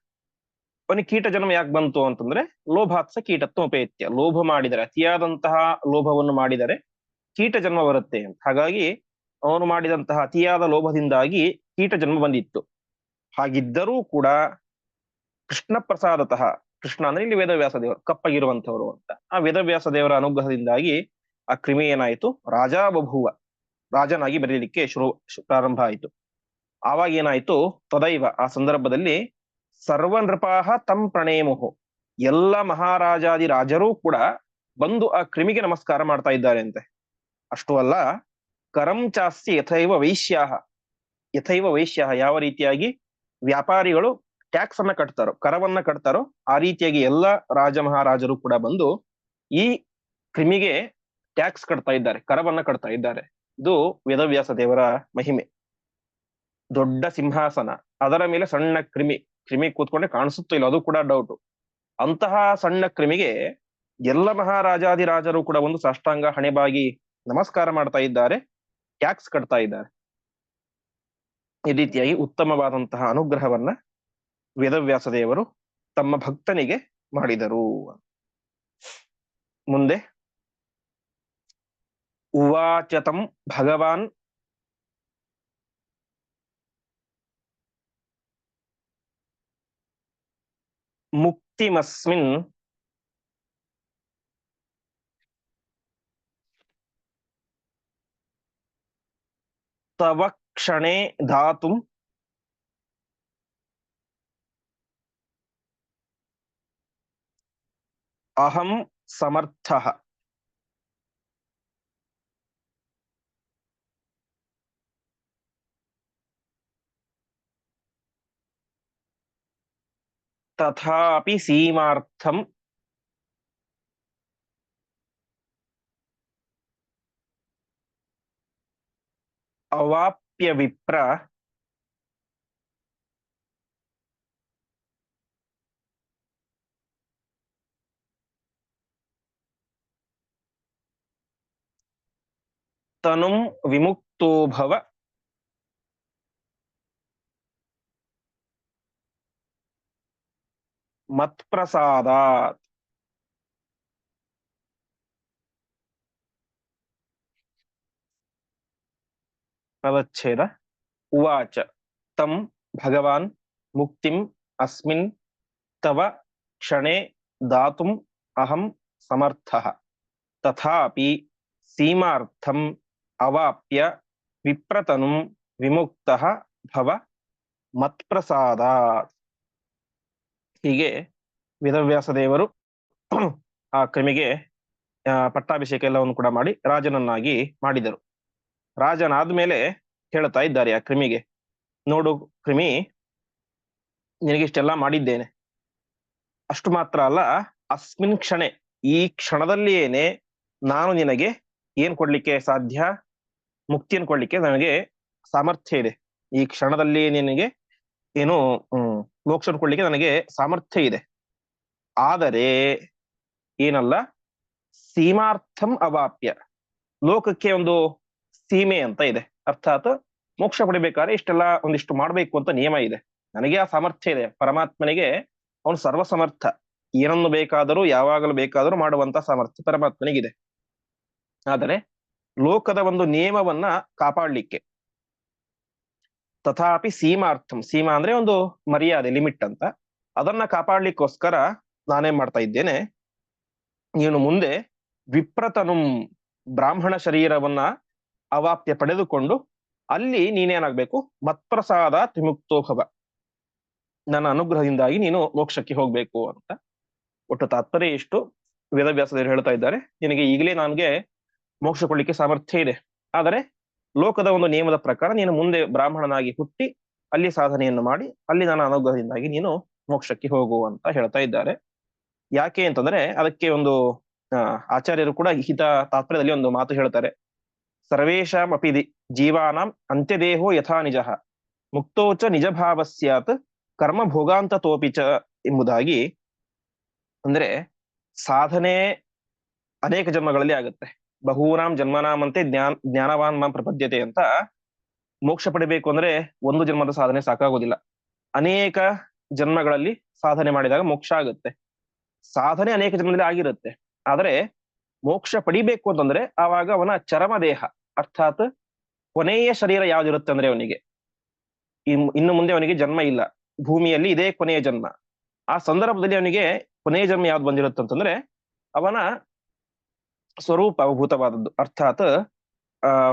S1: ಅವನಿಗೆ ಕೀಟ ಜನ್ಮ ಯಾಕೆ ಬಂತು ಅಂತಂದ್ರೆ, ಲೋಭಾತ್ಸ ಕೀಟತ್ವ ಉಪೇತ್ಯ. ಲೋಭ ಮಾಡಿದರೆ, ಅತಿಯಾದಂತಹ ಲೋಭವನ್ನು ಮಾಡಿದರೆ ಕೀಟ ಜನ್ಮ ಬರುತ್ತೆ ಅಂತ. ಹಾಗಾಗಿ, ಅವನು ಮಾಡಿದಂತಹ ಅತಿಯಾದ ಲೋಭದಿಂದಾಗಿ ಕೀಟ ಜನ್ಮ ಬಂದಿತ್ತು. ಹಾಗಿದ್ದರೂ ಕೂಡ ಕೃಷ್ಣ ಪ್ರಸಾದತಃ ಕೃಷ್ಣ ಅಂದ್ರೆ ಇಲ್ಲಿ ವೇದವ್ಯಾಸ ದೇವರು ಕಪ್ಪಗಿರುವಂತವರು ಅಂತ. ಆ ವೇದವ್ಯಾಸ ದೇವರ ಅನುಗ್ರಹದಿಂದಾಗಿ ಆ ಕ್ರಿಮಿ ಏನಾಯಿತು? ರಾಜಾ ಬಭುವ, ರಾಜನಾಗಿ ಬರೀಲಿಕ್ಕೆ ಶುರು ಪ್ರಾರಂಭ ಆಯಿತು. ಆವಾಗ ಏನಾಯ್ತು? ತದೈವ, ಆ ಸಂದರ್ಭದಲ್ಲಿ ಸರ್ವ ನೃಪಾಹ ತಂ ಪ್ರಣೇಮುಹು. ಎಲ್ಲ ಮಹಾರಾಜಾದಿ ರಾಜರೂ ಕೂಡ ಬಂದು ಆ ಕ್ರಿಮಿಗೆ ನಮಸ್ಕಾರ ಮಾಡ್ತಾ ಇದ್ದಾರೆ ಅಂತೆ. ಅಷ್ಟು ಅಲ್ಲ, ಕರಂ ಚಾಸ್ತಿ ಯಥೈವ ವೈಶ್ಯಾಹ. ಯಥೈವ ವೈಶ್ಯಾಹ, ಯಾವ ರೀತಿಯಾಗಿ ವ್ಯಾಪಾರಿಗಳು ಟ್ಯಾಕ್ಸ್ ಅನ್ನ ಕಟ್ತಾರೋ, ಕರವನ್ನ ಕಟ್ತಾರೋ, ಆ ರೀತಿಯಾಗಿ ಎಲ್ಲ ರಾಜ ಮಹಾರಾಜರು ಕೂಡ ಬಂದು ಈ ಕ್ರಿಮಿಗೆ ಟ್ಯಾಕ್ಸ್ ಕಟ್ತಾ ಇದ್ದಾರೆ, ಕರವನ್ನ ಕಟ್ತಾ ಇದ್ದಾರೆ. ಇದು ವೇದವ್ಯಾಸ ದೇವರ ಮಹಿಮೆ. ದೊಡ್ಡ ಸಿಂಹಾಸನ. ಅದರ ಮೇಲೆ ಸಣ್ಣ ಕ್ರಿಮಿ ಕ್ರಿಮಿ ಕೂತ್ಕೊಂಡೆ ಕಾಣಿಸುತ್ತೋ ಇಲ್ಲ ಅದು ಕೂಡ ಡೌಟ್ ಅಂತಹ ಸಣ್ಣ ಕ್ರಿಮಿಗೆ ಎಲ್ಲ ಮಹಾರಾಜಾದಿರಾಜರು ಕೂಡ ಒಂದು ಸಾಷ್ಟಾಂಗ ಹಣೆಬಾಗಿ ನಮಸ್ಕಾರ ಮಾಡ್ತಾ ಇದ್ದಾರೆ ಟ್ಯಾಕ್ಸ್ ಕಟ್ತಾ ಇದ್ದಾರೆ. ಈ ರೀತಿಯಾಗಿ ಉತ್ತಮವಾದಂತಹ ಅನುಗ್ರಹವನ್ನ ವೇದವ್ಯಾಸ ದೇವರು ತಮ್ಮ ಭಕ್ತನಿಗೆ ಮಾಡಿದರು ಮುಂದೆ ಉವಾಚತಂ ಭಗವಾನ್ ಮುಕ್ತಿಮಸ್ಮಿನ್ ತವಕ್ಷಣೆ ಕ್ಷಣೆ ಧಾತುಂ ಅಹಂ ಸಮರ್ಥಃ ತಥಾಪಿ ಸೀಮಾರ್ಥಂ ಅವಾಪ್ಯ ವಿಪ್ರ ತನುಂ ವಿಮುಕ್ತೋ ಭವ ಮತ್ಪ್ರಸಾದಾತ್ ಪದಚ್ಛೇದ ಉವಾಚ ತಂ ಭಗವಾನ್ ಮುಕ್ತಿಂ ಅಸ್ಮಿನ್ ತವ ಕ್ಷಣೆ ದಾತುಂ ಅಹಂ ಸಮರ್ಥಃ ತಥಾಪಿ ಸೀಮಾರ್ಥಂ ಅವಾಪ್ಯ ವಿಪ್ರತನು ವಿಮುಕ್ತ ಭವ ಮತ್ಪ್ರಸಾದ ಹೀಗೆ ವೇದವ್ಯಾಸ ದೇವರು ಆ ಕ್ರಿಮಿಗೆ ಪಟ್ಟಾಭಿಷೇಕ ಎಲ್ಲವನ್ನು ಕೂಡ ಮಾಡಿ ರಾಜನನ್ನಾಗಿ ಮಾಡಿದರು. ರಾಜನಾದ್ಮೇಲೆ ಹೇಳ್ತಾ ಇದ್ದಾರೆ ಆ ಕ್ರಿಮಿಗೆ, ನೋಡು ಕ್ರಿಮಿ, ನಿನಗಿಷ್ಟೆಲ್ಲ ಮಾಡಿದ್ದೇನೆ. ಅಷ್ಟು ಮಾತ್ರ ಅಲ್ಲ, ಅಸ್ಮಿನ್ ಕ್ಷಣೆ, ಈ ಕ್ಷಣದಲ್ಲಿಯೇನೆ ನಾನು ನಿನಗೆ ಏನ್ ಕೊಡ್ಲಿಕ್ಕೆ ಸಾಧ್ಯ? ಮುಕ್ತಿಯನ್ನು ಕೊಡ್ಲಿಕ್ಕೆ ನನಗೆ ಸಾಮರ್ಥ್ಯ ಇದೆ. ಈ ಕ್ಷಣದಲ್ಲಿ ನಿನಗೆ ಏನು, ಹ್ಮ್, ಮೋಕ್ಷ ಕೊಡ್ಲಿಕ್ಕೆ ನನಗೆ ಸಾಮರ್ಥ್ಯ ಇದೆ. ಆದರೆ, ಏನಲ್ಲ, ಸೀಮಾರ್ಥಂ ಅವಾಪ್ಯ. ಲೋಕಕ್ಕೆ ಒಂದು ಸೀಮೆ ಅಂತ ಇದೆ. ಅರ್ಥಾತ್ ಮೋಕ್ಷ ಪಡಿಬೇಕಾದ್ರೆ ಇಷ್ಟೆಲ್ಲ ಒಂದಿಷ್ಟು ಮಾಡ್ಬೇಕು ಅಂತ ನಿಯಮ ಇದೆ. ನನಗೆ ಆ ಸಾಮರ್ಥ್ಯ ಇದೆ. ಪರಮಾತ್ಮನಿಗೆ ಅವನು ಸರ್ವ ಸಮರ್ಥ ಏನನ್ನು ಬೇಕಾದರೂ, ಯಾವಾಗಲೂ ಬೇಕಾದರೂ ಮಾಡುವಂತ ಸಾಮರ್ಥ್ಯ ಪರಮಾತ್ಮನಿಗಿದೆ. ಆದರೆ ಲೋಕದ ಒಂದು ನಿಯಮವನ್ನ ಕಾಪಾಡ್ಲಿಕ್ಕೆ. ತಥಾಪಿ ಸೀಮಾರ್ಥಂ. ಸೀಮಾ ಅಂದ್ರೆ ಒಂದು ಮರ್ಯಾದೆ, ಲಿಮಿಟ್ ಅಂತ. ಅದನ್ನ ಕಾಪಾಡ್ಲಿಕ್ಕೋಸ್ಕರ ನಾನೇನ್ ಮಾಡ್ತಾ ಇದ್ದೇನೆ, ನೀನು ಮುಂದೆ ವಿಪ್ರತನು ಬ್ರಾಹ್ಮಣ ಶರೀರವನ್ನ ಅವಾಪ್ಯ ಪಡೆದುಕೊಂಡು ಅಲ್ಲಿ ನೀನೇನಾಗ್ಬೇಕು? ಮತ್ಪ್ರಸಾದ ತ್ರಿಮುಕ್ತೋಭವ ನನ್ನ ಅನುಗ್ರಹದಿಂದಾಗಿ ನೀನು ಮೋಕ್ಷಕ್ಕೆ ಹೋಗ್ಬೇಕು ಅಂತ. ಒಟ್ಟು ತಾತ್ಪರ್ಯ ಇಷ್ಟು ವೇದಾಭ್ಯಾಸದಲ್ಲಿ ಹೇಳ್ತಾ ಇದ್ದಾರೆ. ನಿನಗೆ ಈಗಲೇ ನನಗೆ ಮೋಕ್ಷ ಕೊಡ್ಲಿಕ್ಕೆ ಸಾಮರ್ಥ್ಯ ಇದೆ. ಆದರೆ ಲೋಕದ ಒಂದು ನಿಯಮದ ಪ್ರಕಾರ ನೀನು ಮುಂದೆ ಬ್ರಾಹ್ಮಣನಾಗಿ ಹುಟ್ಟಿ ಅಲ್ಲಿ ಸಾಧನೆಯನ್ನು ಮಾಡಿ ಅಲ್ಲಿ ನನ್ನ ಅನುಗ್ರಹದಿಂದಾಗಿ ನೀನು ಮೋಕ್ಷಕ್ಕೆ ಹೋಗು ಅಂತ ಹೇಳ್ತಾ ಇದ್ದಾರೆ. ಯಾಕೆ ಅಂತಂದ್ರೆ ಅದಕ್ಕೆ ಒಂದು ಆಚಾರ್ಯರು ಕೂಡ ಹಿತ ತಾತ್ಪರ್ಯದಲ್ಲಿ ಒಂದು ಮಾತು ಹೇಳ್ತಾರೆ. ಸರ್ವೇಶಾಂ ಅಪಿ ಜೀವಾನಾಂ ಅಂತ್ಯದೇಹೋ ಯಥಾ ನಿಜ. ಮುಕ್ತೋಚ ನಿಜ ಭಾವ ಸ್ಯಾತ್ ಕರ್ಮ ಭೋಗಾಂತ ತೋಪಿಚ ಎಂಬುದಾಗಿ ಅಂದ್ರೆ ಸಾಧನೆ ಅನೇಕ ಜನ್ಮಗಳಲ್ಲಿ ಆಗುತ್ತೆ. ಬಹೂನಾಂ ಜನ್ಮನಾಮಂತೆ ಜ್ಞಾನ, ಜ್ಞಾನವಾನ್ ಮಾಂ ಪ್ರಪದ್ಯತೆ ಅಂತ ಮೋಕ್ಷ ಪಡಿಬೇಕು ಅಂದ್ರೆ ಒಂದು ಜನ್ಮದ ಸಾಧನೆ ಸಾಕಾಗೋದಿಲ್ಲ. ಅನೇಕ ಜನ್ಮಗಳಲ್ಲಿ ಸಾಧನೆ ಮಾಡಿದಾಗ ಮೋಕ್ಷ ಆಗುತ್ತೆ. ಸಾಧನೆ ಅನೇಕ ಜನ್ಮದಲ್ಲಿ ಆಗಿರುತ್ತೆ. ಆದರೆ ಮೋಕ್ಷ ಪಡಿಬೇಕು ಅಂತಂದ್ರೆ ಆವಾಗ ಅವನ ಚರಮ ದೇಹ, ಅರ್ಥಾತ್ ಕೊನೆಯ ಶರೀರ ಯಾವ್ದಿರುತ್ತೆ ಅಂದ್ರೆ ಅವನಿಗೆ. ಇನ್ನು ಮುಂದೆ ಅವನಿಗೆ ಜನ್ಮ ಇಲ್ಲ. ಭೂಮಿಯಲ್ಲಿ ಇದೇ ಕೊನೆಯ ಜನ್ಮ. ಆ ಸಂದರ್ಭದಲ್ಲಿ ಅವನಿಗೆ ಕೊನೆಯ ಜನ್ಮ ಯಾವ್ದು ಬಂದಿರುತ್ತೆ ಅಂತಂದ್ರೆ ಅವನ ಸ್ವರೂಪ ಅವಭೂತವಾದದ್ದು ಅರ್ಥಾತ್, ಆ,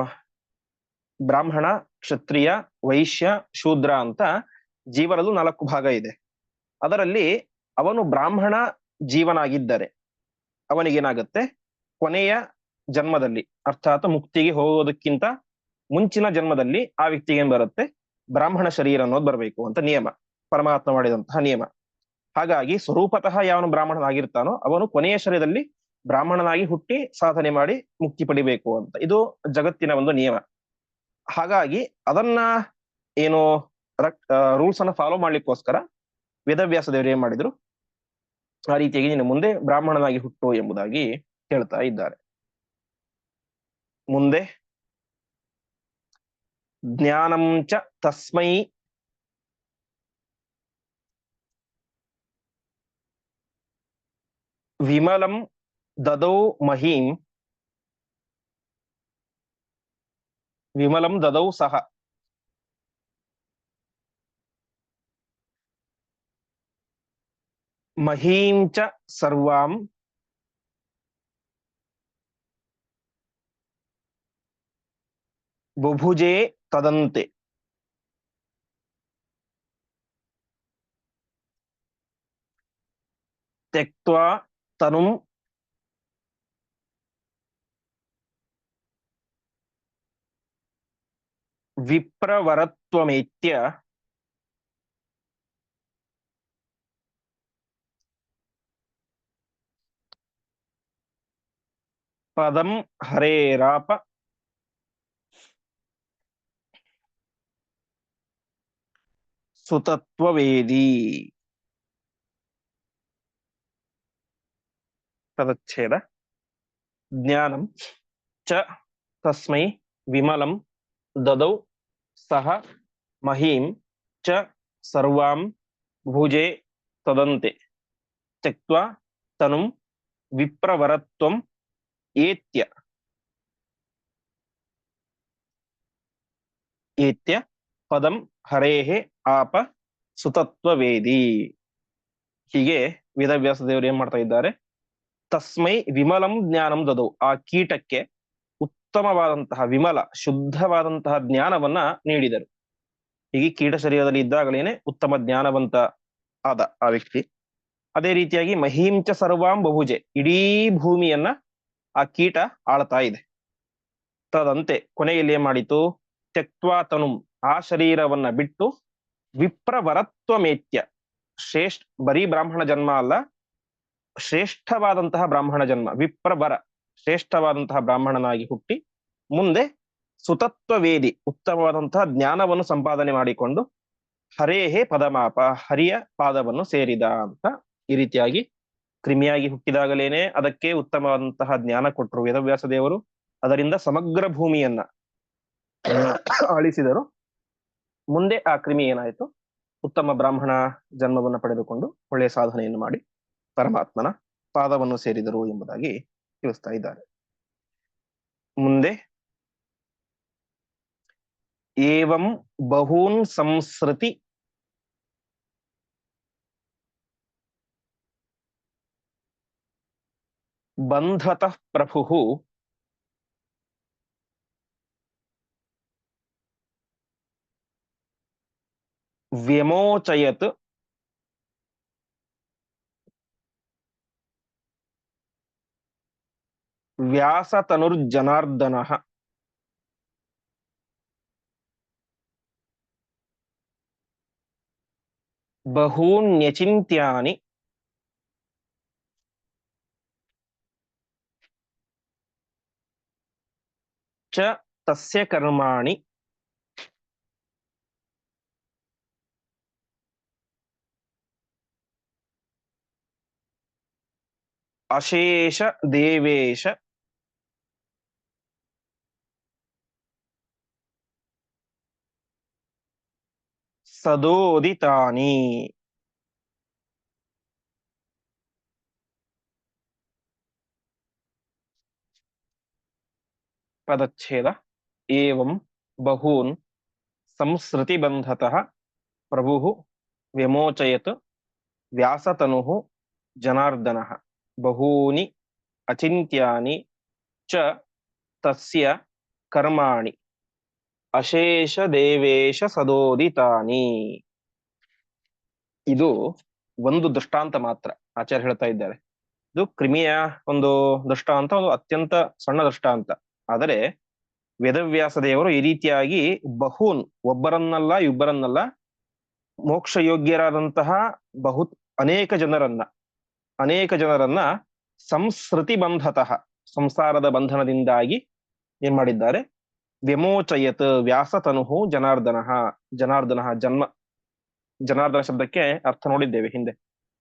S1: ಬ್ರಾಹ್ಮಣ, ಕ್ಷತ್ರಿಯ, ವೈಶ್ಯ, ಶೂದ್ರ ಅಂತ ಜೀವನದಲ್ಲೂ ನಾಲ್ಕು ಭಾಗ ಇದೆ. ಅದರಲ್ಲಿ ಅವನು ಬ್ರಾಹ್ಮಣ ಜೀವನಾಗಿದ್ದರೆ ಅವನಿಗೇನಾಗುತ್ತೆ? ಕೊನೆಯ ಜನ್ಮದಲ್ಲಿ, ಅರ್ಥಾತ್ ಮುಕ್ತಿಗೆ ಹೋಗೋದಕ್ಕಿಂತ ಮುಂಚಿನ ಜನ್ಮದಲ್ಲಿ ಆ ವ್ಯಕ್ತಿಗೆ ಏನ್ ಬರುತ್ತೆ? ಬ್ರಾಹ್ಮಣ ಶರೀರ ಅನ್ನೋದು ಬರಬೇಕು ಅಂತ ನಿಯಮ, ಪರಮಾತ್ಮ ಮಾಡಿದಂತಹ ನಿಯಮ. ಹಾಗಾಗಿ ಸ್ವರೂಪತಃ ಯಾವನು ಬ್ರಾಹ್ಮಣನಾಗಿರ್ತಾನೋ ಅವನು ಕೊನೆಯ ಶರೀರದಲ್ಲಿ ಬ್ರಾಹ್ಮಣನಾಗಿ ಹುಟ್ಟಿ ಸಾಧನೆ ಮಾಡಿ ಮುಕ್ತಿ ಪಡಿಬೇಕು ಅಂತ. ಇದು ಜಗತ್ತಿನ ಒಂದು ನಿಯಮ. ಹಾಗಾಗಿ ಅದನ್ನ ಏನು ರೂಲ್ಸ್ ಅನ್ನ ಫಾಲೋ ಮಾಡ್ಲಿಕ್ಕೋಸ್ಕರ ವೇದವ್ಯಾಸ ದೇವರು ಏನ್ ಮಾಡಿದ್ರು? ಆ ರೀತಿಯಾಗಿ ನೀನು ಮುಂದೆ ಬ್ರಾಹ್ಮಣನಾಗಿ ಹುಟ್ಟು ಎಂಬುದಾಗಿ ಹೇಳ್ತಾ ಇದ್ದಾರೆ. ಮುಂದೆ ಜ್ಞಾನಂಚ ತಸ್ಮೈ ವಿಮಲಂ ದದೌ ಮಹೀಂ ವಿಮಲಂ ದದೌ ಸಹ ಮಹೀಂ ಚ ಸರ್ವಾಂ ಬುಭುಜೆ ತದಂತೆ ತ್ಯಕ್ವಾ ತನುಂ ವಿಪ್ರವರತ್ವಮೇತ್ಯ ಪದಂ ಹರೇರಾಪ ಸುತತ್ವವೇದಿ ಪದಚ್ಛೇದ ಜ್ಞಾನಂ ಚ ತಸ್ಮೈ ವಿಮಲಂ ದದೌ ಸಹ ಮಹೀಂ ಚ ಸರ್ವಾಂ ಭುಜೆ ತದಂತೆ. ತ್ಯಕ್ವಾ ತನುಂ ವಿಪ್ರವರತ್ವಂ ಏತ್ಯ. ಏತ್ಯ ಪದಂ ಹರೇಹೆ ಆಪ ಸುತತ್ವವೇದಿ. ಹೀಗೆ ವೇದವ್ಯಾಸ ದೇವರು ಏನ್ ಮಾಡ್ತಾ ಇದ್ದಾರೆ? ತಸ್ಮೈ ವಿಮಲಂ ಜ್ಞಾನಂ ದದೌ. ಆ ಕೀಟಕ್ಕೆ ಉತ್ತಮವಾದಂತಹ ವಿಮಲ, ಶುದ್ಧವಾದಂತಹ ಜ್ಞಾನವನ್ನ ನೀಡಿದರು. ಹೀಗೆ ಕೀಟ ಶರೀರದಲ್ಲಿ ಇದ್ದಾಗಲೇನೆ ಉತ್ತಮ ಜ್ಞಾನವಂತ ಆದ ಆ ವ್ಯಕ್ತಿ. ಅದೇ ರೀತಿಯಾಗಿ ಮಹಿಂಚ ಸರ್ವಾಂ ಬಹುಜೆ, ಇಡೀ ಭೂಮಿಯನ್ನ ಆ ಕೀಟ ಆಳ್ತಾ ಇದೆ. ತದಂತೆ ಕೊನೆಯಲ್ಲಿ ಏನ್ ಮಾಡಿತು? ತನುಂ, ಆ ಶರೀರವನ್ನ ಬಿಟ್ಟು ವಿಪ್ರವರತ್ವಮೇತ್ಯ, ಶ್ರೇಷ್ಠ, ಬರೀ ಬ್ರಾಹ್ಮಣ ಜನ್ಮ ಅಲ್ಲ, ಶ್ರೇಷ್ಠವಾದಂತಹ ಬ್ರಾಹ್ಮಣ ಜನ್ಮ, ವಿಪ್ರವರ ಶ್ರೇಷ್ಠವಾದಂತಹ ಬ್ರಾಹ್ಮಣನಾಗಿ ಹುಟ್ಟಿ ಮುಂದೆ ಸುತತ್ವವೇದಿ ಉತ್ತಮವಾದಂತಹ ಜ್ಞಾನವನ್ನು ಸಂಪಾದನೆ ಮಾಡಿಕೊಂಡು ಹರೇಹೇ ಪದಮಾಪ, ಹರಿಯ ಪಾದವನ್ನು ಸೇರಿದ ಅಂತ ಈ ರೀತಿಯಾಗಿ ಕ್ರಿಮಿಯಾಗಿ ಹುಟ್ಟಿದಾಗಲೇನೆ ಅದಕ್ಕೆ ಉತ್ತಮವಾದಂತಹ ಜ್ಞಾನ ಕೊಟ್ಟರು ವೇದವ್ಯಾಸ ದೇವರು. ಅದರಿಂದ ಸಮಗ್ರ ಭೂಮಿಯನ್ನ ಅಳಿಸಿದರು ಮುಂದೆ ಆ ಕ್ರಿಮಿ ಏನಾಯಿತು? ಉತ್ತಮ ಬ್ರಾಹ್ಮಣ ಜನ್ಮವನ್ನು ಪಡೆದುಕೊಂಡು ಒಳ್ಳೆಯ ಸಾಧನೆಯನ್ನು ಮಾಡಿ ಪರಮಾತ್ಮನ ಪಾದವನ್ನು ಸೇರಿದರು ಎಂಬುದಾಗಿ ತಿಳಿಸ್ತಾ ಇದ್ದಾರೆ ಮುಂದೆ ಏವಂ ಬಹೂನ್ ಸಂಸ್ಕೃತಿ ಬಂಧತಃ ಪ್ರಭು ವ್ಯಮೋಚಯತ್ ව්‍යාස තනුරු ජනාර්දනහ බහූන් ්‍යචින්තියානි ච තස්ය කර්මාණි අශේෂ දේවේශ ಸದೋದಿತಾನಿ ಪದಚ್ಛೇದ ಏವಂ ಬಹೂನ್ ಸಂಸ್ಕೃತಿಬಂಧತಃ ಪ್ರಭು ವ್ಯಮೋಚಯತ್ ವ್ಯಾಸತನು ಜನಾರ್ದನ ಬಹೂನಿ ಅಚಿಂತ್ಯಾನಿ ಚ ತಸ್ಯ ಕರ್ಮಾಣಿ ಅಶೇಷ ದೇವೇಶ ಸದೋದಿತಾನಿ. ಇದು ಒಂದು ದೃಷ್ಟಾಂತ ಮಾತ್ರ ಆಚಾರ್ಯ ಹೇಳ್ತಾ ಇದ್ದಾರೆ. ಇದು ಕ್ರಿಮಿಯ ಒಂದು ದೃಷ್ಟಾಂತ, ಒಂದು ಅತ್ಯಂತ ಸಣ್ಣ ದೃಷ್ಟಾಂತ. ಆದರೆ ವೇದವ್ಯಾಸ ದೇವರು ಈ ರೀತಿಯಾಗಿ ಬಹುನ್, ಒಬ್ಬರನ್ನಲ್ಲ, ಇಬ್ಬರನ್ನಲ್ಲ ಮೋಕ್ಷ ಯೋಗ್ಯರಾದಂತಹ ಬಹು ಅನೇಕ ಜನರನ್ನ ಅನೇಕ ಜನರನ್ನ ಸಂಸ್ಕೃತಿ ಬಂಧತಃ, ಸಂಸಾರದ ಬಂಧನದಿಂದಾಗಿ ಏನ್ ಮಾಡಿದ್ದಾರೆ? ವ್ಯಮೋಚಯತ್ ವ್ಯಾಸತನುಹು ಜನಾರ್ದನ ಜನಾರ್ದನ ಜನ್ಮ, ಜನಾರ್ದನ ಶಬ್ದಕ್ಕೆ ಅರ್ಥ ನೋಡಿದ್ದೇವೆ ಹಿಂದೆ.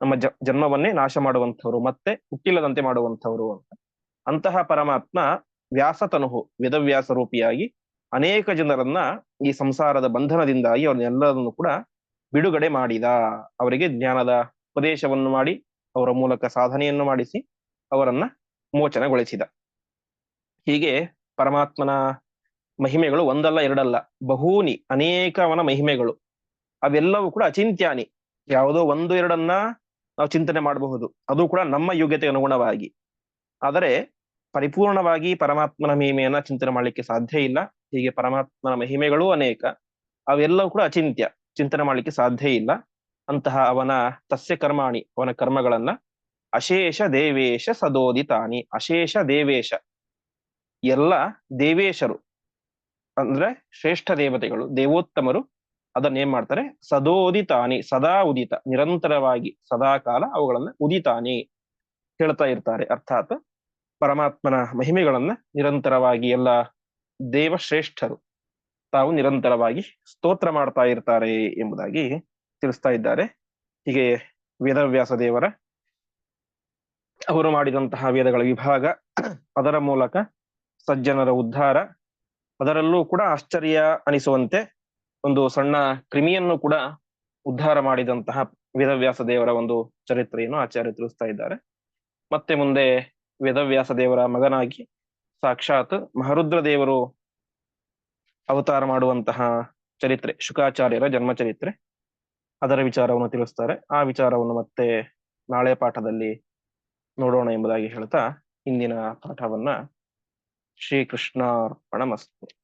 S1: ನಮ್ಮ ಜ, ಜನ್ಮವನ್ನೇ ನಾಶ ಮಾಡುವಂಥವ್ರು, ಮತ್ತೆ ಹುಟ್ಟಿಲ್ಲದಂತೆ ಮಾಡುವಂಥವ್ರು ಅಂತ. ಅಂತಹ ಪರಮಾತ್ಮ ವ್ಯಾಸತನುಹು ವೇದವ್ಯಾಸ ರೂಪಿಯಾಗಿ ಅನೇಕ ಜನರನ್ನ ಈ ಸಂಸಾರದ ಬಂಧನದಿಂದಾಗಿ ಅವ್ರನ್ನೆಲ್ಲರನ್ನು ಕೂಡ ಬಿಡುಗಡೆ ಮಾಡಿದ. ಅವರಿಗೆ ಜ್ಞಾನದ ಉಪದೇಶವನ್ನು ಮಾಡಿ, ಅವರ ಮೂಲಕ ಸಾಧನೆಯನ್ನು ಮಾಡಿಸಿ, ಅವರನ್ನ ಮೋಚನಗೊಳಿಸಿದ. ಹೀಗೆ ಪರಮಾತ್ಮನ ಮಹಿಮೆಗಳು ಒಂದಲ್ಲ, ಎರಡಲ್ಲ. ಬಹೂನಿ ಅನೇಕ ಅವನ ಮಹಿಮೆಗಳು. ಅವೆಲ್ಲವೂ ಕೂಡ ಅಚಿಂತ್ಯಾನಿ. ಯಾವುದೋ ಒಂದು, ಎರಡನ್ನ ನಾವು ಚಿಂತನೆ ಮಾಡಬಹುದು. ಅದು ಕೂಡ ನಮ್ಮ ಯೋಗ್ಯತೆಗೆ ಅನುಗುಣವಾಗಿ. ಆದರೆ ಪರಿಪೂರ್ಣವಾಗಿ ಪರಮಾತ್ಮನ ಮಹಿಮೆಯನ್ನ ಚಿಂತನೆ ಮಾಡಲಿಕ್ಕೆ ಸಾಧ್ಯ ಇಲ್ಲ. ಹೀಗೆ ಪರಮಾತ್ಮನ ಮಹಿಮೆಗಳೂ ಅನೇಕ. ಅವೆಲ್ಲವೂ ಕೂಡ ಅಚಿಂತ್ಯ. ಚಿಂತನೆ ಮಾಡಲಿಕ್ಕೆ ಸಾಧ್ಯ ಇಲ್ಲ. ಅಂತಹ ಅವನ ತಸ್ಯ ಕರ್ಮಾಣಿ, ಅವನ ಕರ್ಮಗಳನ್ನ ಅಶೇಷ ದೇವೇಶ ಸದೋದಿತಾನಿ. ಅಶೇಷ ದೇವೇಶ. ಎಲ್ಲ ದೇವೇಶರು ಅಂದ್ರೆ ಶ್ರೇಷ್ಠ ದೇವತೆಗಳು, ದೇವೋತ್ತಮರು ಅದನ್ನ ಏನ್ ಮಾಡ್ತಾರೆ? ಸದೋದಿತಾನಿ, ಸದಾ ಉದಿತ, ನಿರಂತರವಾಗಿ ಸದಾ ಕಾಲ ಅವುಗಳನ್ನ ಉದಿತಾನಿ ಹೇಳ್ತಾ ಇರ್ತಾರೆ. ಅರ್ಥಾತ್ ಪರಮಾತ್ಮನ ಮಹಿಮೆಗಳನ್ನ ನಿರಂತರವಾಗಿ ಎಲ್ಲ ದೇವಶ್ರೇಷ್ಠರು ತಾವು ನಿರಂತರವಾಗಿ ಸ್ತೋತ್ರ ಮಾಡ್ತಾ ಇರ್ತಾರೆ ಎಂಬುದಾಗಿ ತಿಳಿಸ್ತಾ ಇದ್ದಾರೆ. ಹೀಗೆ ವೇದವ್ಯಾಸ ದೇವರ ಅವರು ಮಾಡಿದಂತಹ ವೇದಗಳ ವಿಭಾಗ ಅದರ ಮೂಲಕ ಸಜ್ಜನರ ಉದ್ಧಾರ ಅದರಲ್ಲೂ ಕೂಡ ಆಶ್ಚರ್ಯ ಅನಿಸುವಂತೆ ಒಂದು ಸಣ್ಣ ಕ್ರಿಮಿಯನ್ನು ಕೂಡ ಉದ್ಧಾರ ಮಾಡಿದಂತಹ ವೇದವ್ಯಾಸ ದೇವರ ಒಂದು ಚರಿತ್ರೆಯನ್ನು ಆಚಾರ್ಯ ತಿಳಿಸ್ತಾ ಇದ್ದಾರೆ. ಮತ್ತೆ ಮುಂದೆ ವೇದವ್ಯಾಸ ದೇವರ ಮಗನಾಗಿ ಸಾಕ್ಷಾತ್ ಮಹರುದ್ರ ದೇವರು ಅವತಾರ ಮಾಡುವಂತಹ ಚರಿತ್ರೆ, ಶುಕಾಚಾರ್ಯರ ಜನ್ಮ ಚರಿತ್ರೆ. ಅದರ ವಿಚಾರವನ್ನು ತಿಳಿಸ್ತಾರೆ. ಆ ವಿಚಾರವನ್ನು ಮತ್ತೆ ನಾಳೆ ಪಾಠದಲ್ಲಿ ನೋಡೋಣ ಎಂಬುದಾಗಿ ಹೇಳ್ತಾ ಇಂದಿನ ಪಾಠವನ್ನ ಶ್ರೀಕೃಷ್ಣಾರ್ಪಣ ಮಸ್ತು